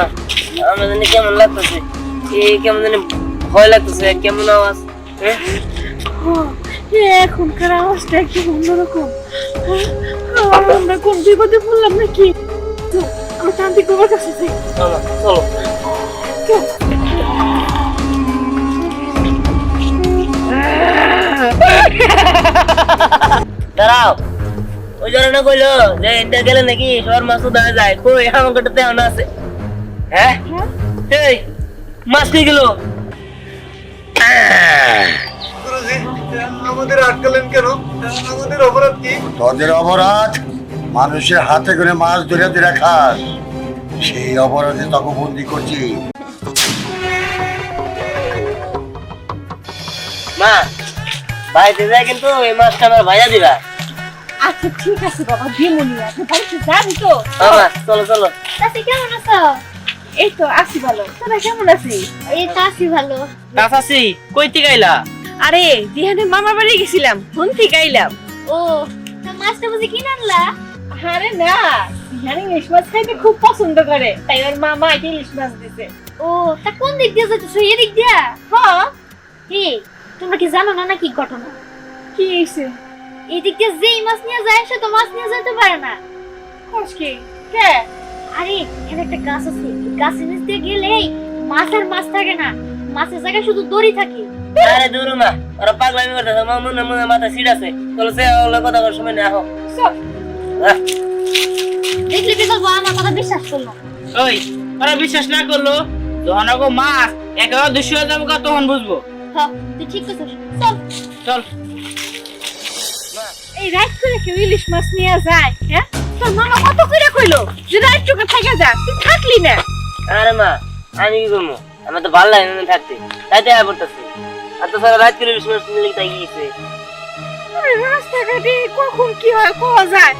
মা আমার জানি কেমন লাগতেছে? এই কেমন জানি ভয় লাগতেছে কেমন আওয়াজ? হ্যাঁ? এখনকার আওয়াজটা অন্যরকম? আমরা কোন বিপদে পড়লাম নাকি? চল, আমরা তান্ত্রিক বাবার কাছে যাই। চলো দাঁড়াও। ওই জন্য কইলো যে এটা গেলে নাকি সবার মাছ উদা যায়। কই আমার কাছে তেমন আছে। হ্যাঁ? এই মাছ নিয়ে গেল। আমাদের আটকালেন কেন আমাদের অপরাধ কি তোদের অপরাধ? মানুষের হাতে করে মাছ ধরে ধরে খাস সেই অপরাধে তোকে বন্দি করছি। মা বাড়িতে যায় কিন্তু এই মাছটা আমার ভাইয়া দিবা। আচ্ছা ঠিক আছে বাবা দিমুনি। আপনি বাড়িতে যাবি তো? হ্যাঁ চলো চলো। চাচি কেমন আছো? এই তো আসি ভালো। তোরা কেমন আছিস? এই তো আছি ভালো। কাছাছি কইতে গাইলা আরে দিহানের মামার বাড়ি গেছিলাম ফোন থেকে আইলাম। ও তা মাছটা বুঝি কিনে আনলা? আরে না দিহানি ইলিশ মাছ খাইতে খুব পছন্দ করে তাই ওর মামা এটা ইলিশ মাছ দিছে। ও তা কোন দিক দিয়ে যাচ্ছ এদিক দিয়া? হ্যাঁ কি তোমরা কি জানো না নাকি ঘটনা? কি হয়েছে এই দিক দিয়ে যেই মাছ নিয়ে যায় সে তো মাছ নিয়ে যেতে পারে না। কষ্কে কে? আরে এখানে একটা গাছ আছে এই গাছের নিচ দিয়ে গেলেই মাছ আর মাছ থাকে না। মাছের জায়গায় শুধু দড়ি থাকে। আরে দূর মা ওরা পাগলামি করতেছে। আমার মনে মনে মাথা সিট আছে। চলো সে ওগুলো কথা করার সময় না আহো। চল। আহ, দেখলে কি করব? আমার কথা বিশ্বাস করল। ওই ওরা বিশ্বাস না করল যখন মাছ একেবারে দুশো হয়ে তখন বুঝব। হ্যাঁ তুই ঠিক করছিস। চল। চল। এই রাত করে কেউ ইলিশ মাছ নিয়ে যায় হ্যাঁ? তোর মামা কত করে কইলো? যে রাত চোখে থেকে যা তুই থাকলি না। আরে মা আমি কি করব? আমার তো ভালো লাগে না থাকতে। তাই তো পড়তেছি। আর তো সারা রাত করে মিলে তাই গিয়েছে রাস্তাঘাটে কখন কি হয় কোয়া যায়?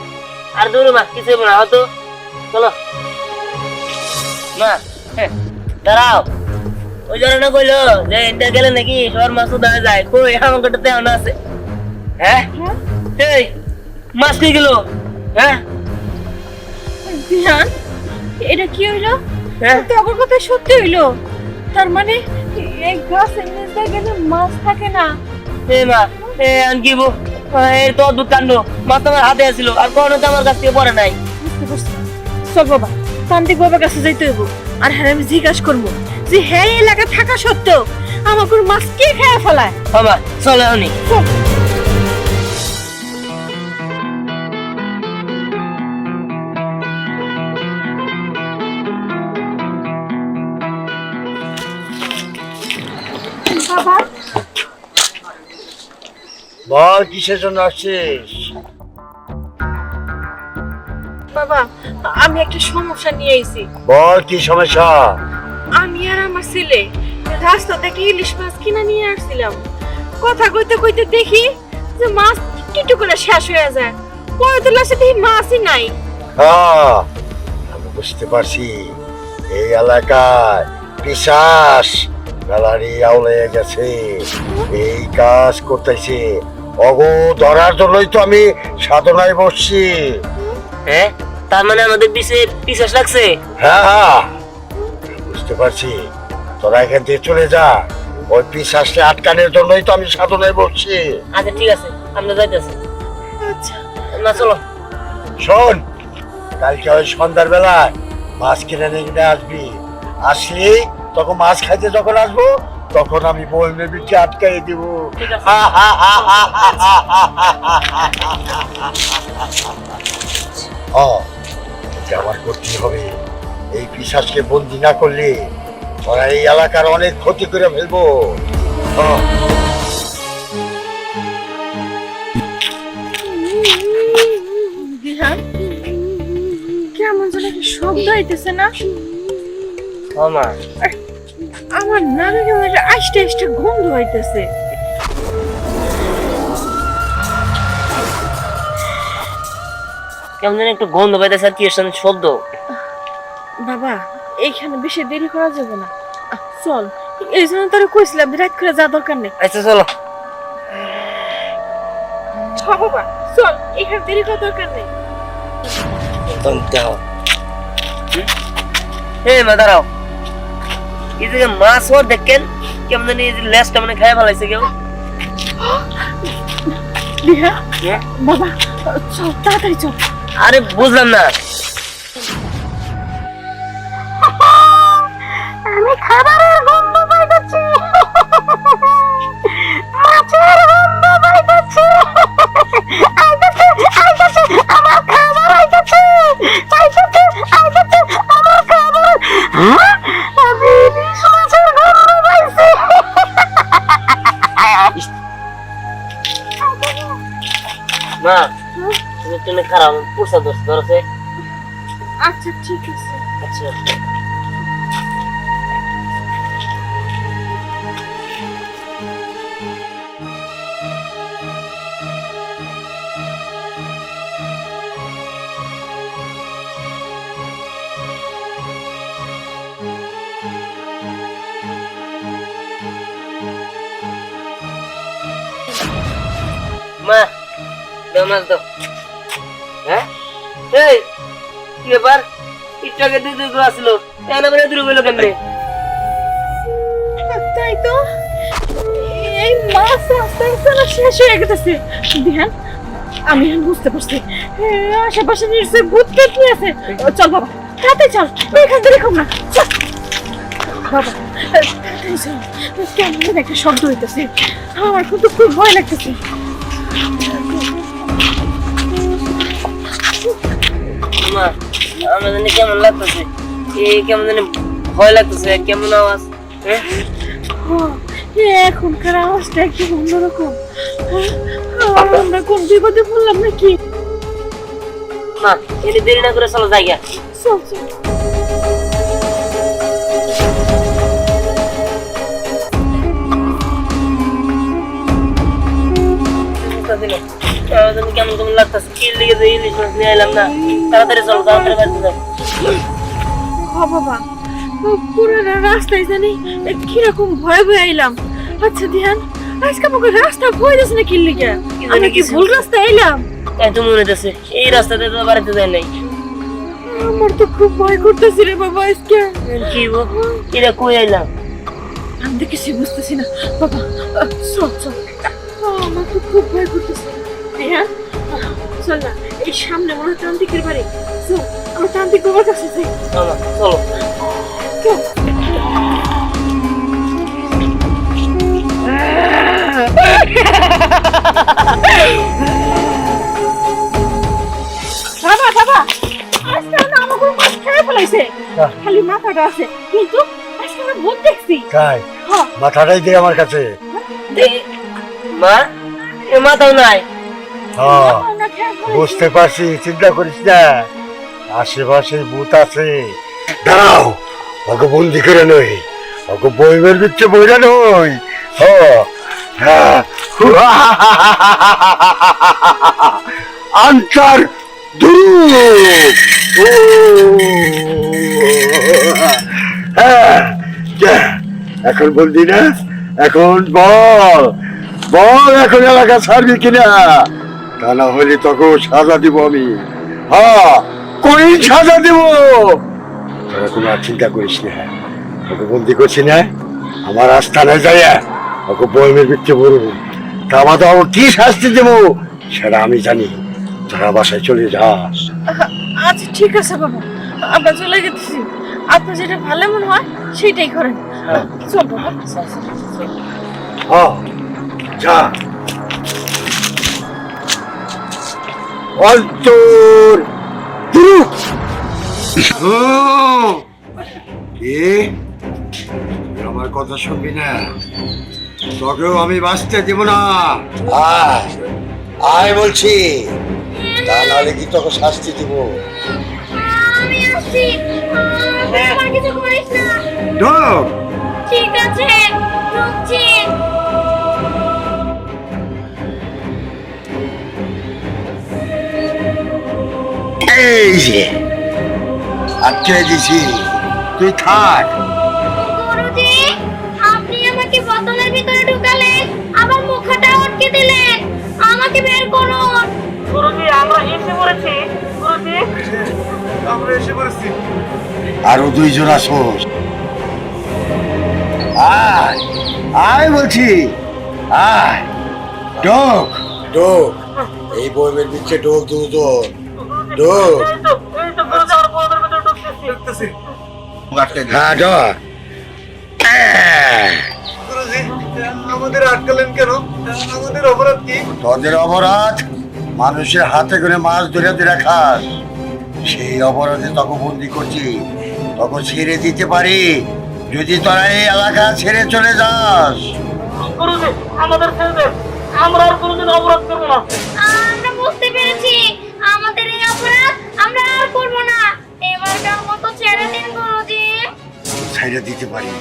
আর দূর মা কিছু না হতো চলো। মা হ্যাঁ, দাঁড়াও। ওই জন্য কইলো যে এটা গেলে নাকি সবার মাছ উদা যায়। কই আমার কাছে তেমন আছে। হ্যাঁ? এই মাছ নিয়ে গেল? হ্যাঁ? এটা কি হইল? হ্যাঁ। তোর কথা সত্যি হইল। তার মানে এই গাছের নিচে গেলে মাছ থাকে না। এ মা এ আনকি বো এর তো অদ্ভুত কাণ্ড। মাছ আমার হাতে আছিল আর কোনো তো আমার কাছ থেকে পড়ে নাই। চল বাবা তান্ত্রিক বাবার কাছে যাইতে হইব। আর হ্যাঁ আমি জিজ্ঞাসা করব যে হ্যাঁ এলাকা থাকা সত্ত্বেও আমার কোনো মাছ কে খেয়ে ফেলায়? বাবা চলে উনি চল। বল কিসের জন্য আসছিস? বাবা আমি একটা সমস্যা নিয়ে আইছি। বল কি সমস্যা? আমি আর আমার ছেলে রাস্তা থেকে ইলিশ মাছ কিনে নিয়ে আসছিলাম। কথা কইতে কইতে দেখি যে মাছ টিটু করে শেষ হয়ে যায়। পরে তো লাসে দেখি মাছই নাই। হ্যাঁ আমি বুঝতে পারছি। এই এলাকায় পিসাস গালারি আউলে গেছে। এই কাজ করতেছে। অগো ধরার জন্যই তো আমি সাধনায় বসছি। হ্যাঁ তার মানে আমাদের পিছে পিছাস লাগছে? হ্যাঁ হ্যাঁ। বুঝতে পারছি। তোরা এখান থেকে চলে যা। ওই পিসাসকে আটকানোর জন্যই তো আমি সাধনায় বসছি। আচ্ছা ঠিক আছে। আমরা যাইতেছি। আচ্ছা। না চলো। শোন কালকে ওই সন্ধ্যার বেলায় মাছ কিনে নিয়ে আসবি। আসলি তখন মাছ খাইতে যখন আসব তখন আমি বল নেবিকে আটকাই দিব? আমার করতেই হবে। এই পিসাসকে বন্দি না করলে ওরা এই এলাকার অনেক ক্ষতি করে ফেলব। কেমন যেন শব্দ হইতেছে না? মা। আমার নামে কেমন একটা আষ্টে আষ্টে গন্ধ হইতেছে কেমন একটু গন্ধ পাইতেছে আর কি এর সামনে শব্দ? বাবা এইখানে বেশি দেরি করা যাবে না। আহ, চল এই জন্য তোর কইছিলাম রাত করে যা দরকার নেই। আচ্ছা চলো। বাবা চল এখানে দেরি করা দরকার নেই। দেহ হে মা দাঁড়াও। এই যে মাছ ওর দেখেন কেমন জানি এই যে লেজটা মানে খাই ফেলাইছে কেউ। হ্যাঁ? বাবা চল তাড়াতাড়ি চল। আরে বুঝলাম না। আমি খাবারের তুমি একটু না খারাপ পুষা দোষ ধরছে আচ্ছা ঠিক আছে। আচ্ছা। মা দাও মাছ দাও হ্যাঁ? এই একটু আগে দুই দুই আসলো? এখন গেলো কেমনে? তাই তো। এই মাছ আস্তে শেষ হয়ে গেছে ধ্যান আমি বুঝতে পারছি। আশেপাশে নিশ্চয়ই ভূত পেতনি আছে। চল বাবা তাতে চল। এখান থেকে খুব না। চল। বাবা কেমন একটা শব্দ হইতেছে। আমার কিন্তু খুব ভয় লাগতেছে। আমার জানি কেমন লাগতেছে? এই কেমন জানি ভয় লাগতেছে কেমন আওয়াজ? এখনকার আওয়াজটা একটু অন্যরকম? আমরা কোন বিপদে পড়লাম নাকি? মা এটি দেরি না করে চলো জায়গা চল চল। জানি কেমন কেমন লাগতেছে? কি লেগে যে ইলিশ মাছ নিয়ে এলাম না তাড়াতাড়ি চলো তাড়াতাড়ি বাড়িতে যাও। বাবা পুরো রাস্তায় জানি কীরকম ভয়ে ভয়ে আইলাম। আচ্ছা ধ্যান আজকে আমাকে রাস্তা ভয় দিস না কিল্লি কে আমি কি। ভুল রাস্তায় এলাম তাই তো মনে হইতেছে এই রাস্তাতে তো বাড়িতে যায় নাই। আমার তো খুব ভয় করতেছি রে বাবা আজকে। কি গো কই আইলাম? আমি তো কিছু বুঝতেছি না। বাবা চল চল। আমার তো খুব ভয় করতেছে। ধ্যান চল না এই সামনে মনে হয় তান্ত্রিকের বাড়ি। চল আমার তান্ত্রিক বাবার কাছে যাই। চলো চলো। চল। বাবা বাবা আজকে না আমাকে মাছ খেয়ে ফেলাইছে। হ্যাঁ। খালি মাথাটা আছে। কিন্তু আজকে আমরা ভূত দেখছি। তাই হ্যাঁ। মাথাটাই দে আমার কাছে। মা এ মাথাও নাই। বুঝতে পারছি, চিন্তা করিস না। আশেপাশে ভূত আছে। দাঁড়াও, ওকে বন্দি করে নই। ওকে বইমের বিচ্ছে বইরা নই। হ্যাঁ। আনসার হ্যাঁ এখন বলবি না? এখন বল। বল এখন এলাকা ছাড়বি কিনা? তা না হলে তোকে সাজা দিব আমি। হ্যাঁ কোন সাজা দিব? তোরা কোনো আর চিন্তা করিস না। ওকে বন্দি করছি না। আমার আস্থানে যাই ওকে বইমের বিচ্ছে বলব। তা আমাদের ওকে কি শাস্তি দেবো সেটা আমি জানি। তোরা বাসায় চলে যাস আচ্ছা ঠিক আছে বাবা। আমরা চলে গেছি। আপনার যেটা ভালো মনে হয় সেটাই করেন। চল বাবা। হ্যাঁ যা। অন্তর কি? আমার কথা শুনবি না? তোকেও আমি বাঁচতে দিব না। আয় আয় বলছি। তা নাহলে কি তোকে শাস্তি দিব? আমি আসছি আহ, আমার কিছু করিস না। ঢোক ঠিক আছে এই যে আটকে দিছি? তুই থাক। গুরুজি আপনি আমাকে বোতলের ভিতরে ঢুকালেন আবার মুখটা আটকে দিলেন আমাকে বের করুন। গুরুজি আমরা এসে পড়েছি। গুরুজি আমরা এসে পড়েছি। আরও দুইজন আসোস আয় আয় বলছি। আয়। ডোক ডোক এই বইমের পিছে ডোক দুজন। হ্যাঁ ডোক আমাদের আটকালেন কেন আমাদের অপরাধ কি? তোদের অপরাধ মানুষের হাতে করে মাছ ধরে ধরে খাস। সেই অপরাধে তখন বন্দি করছি। তখন ছেড়ে দিতে পারি। যদি তোরা এই এলাকা ছেড়ে চলে যাস। আমাদের ছেড়ে আমরা আর কোনোদিন অপরাধ করব না। আমরা বুঝতে পেরেছি। আমাদের এই অপরাধ আমরা আর করব না। এবারকার মতো ছেড়ে দিন গুরুজি। ছেড়ে দিতে পারি।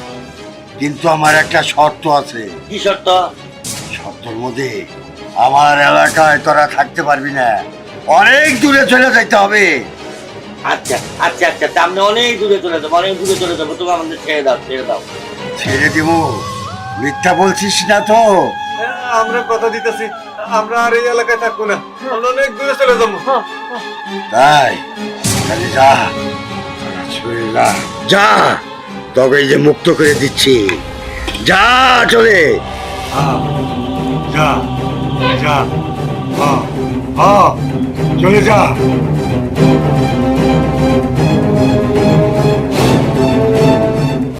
কিন্তু আমার একটা শর্ত আছে। কি শর্ত? শর্তর মধ্যে আমার এলাকায় তোরা থাকতে পারবি না। অনেক দূরে চলে যেতে হবে। আচ্ছা আচ্ছা আচ্ছা আপনি অনেক দূরে চলে যাব অনেক দূরে চলে যাব। তুমি আমাদের ছেড়ে দাও ছেড়ে দাও। ছেড়ে দিব। মিথ্যা বলছিস না তো? আমরা কথা দিতেছি। আমরা আর এই এলাকায় থাকব না। আমরা অনেক দূরে চলে যাব। তাই? তাহলে যা। শরীরা যা! তবে এই যে মুক্ত করে দিচ্ছি। যা চলে। যা যা। চলে যা।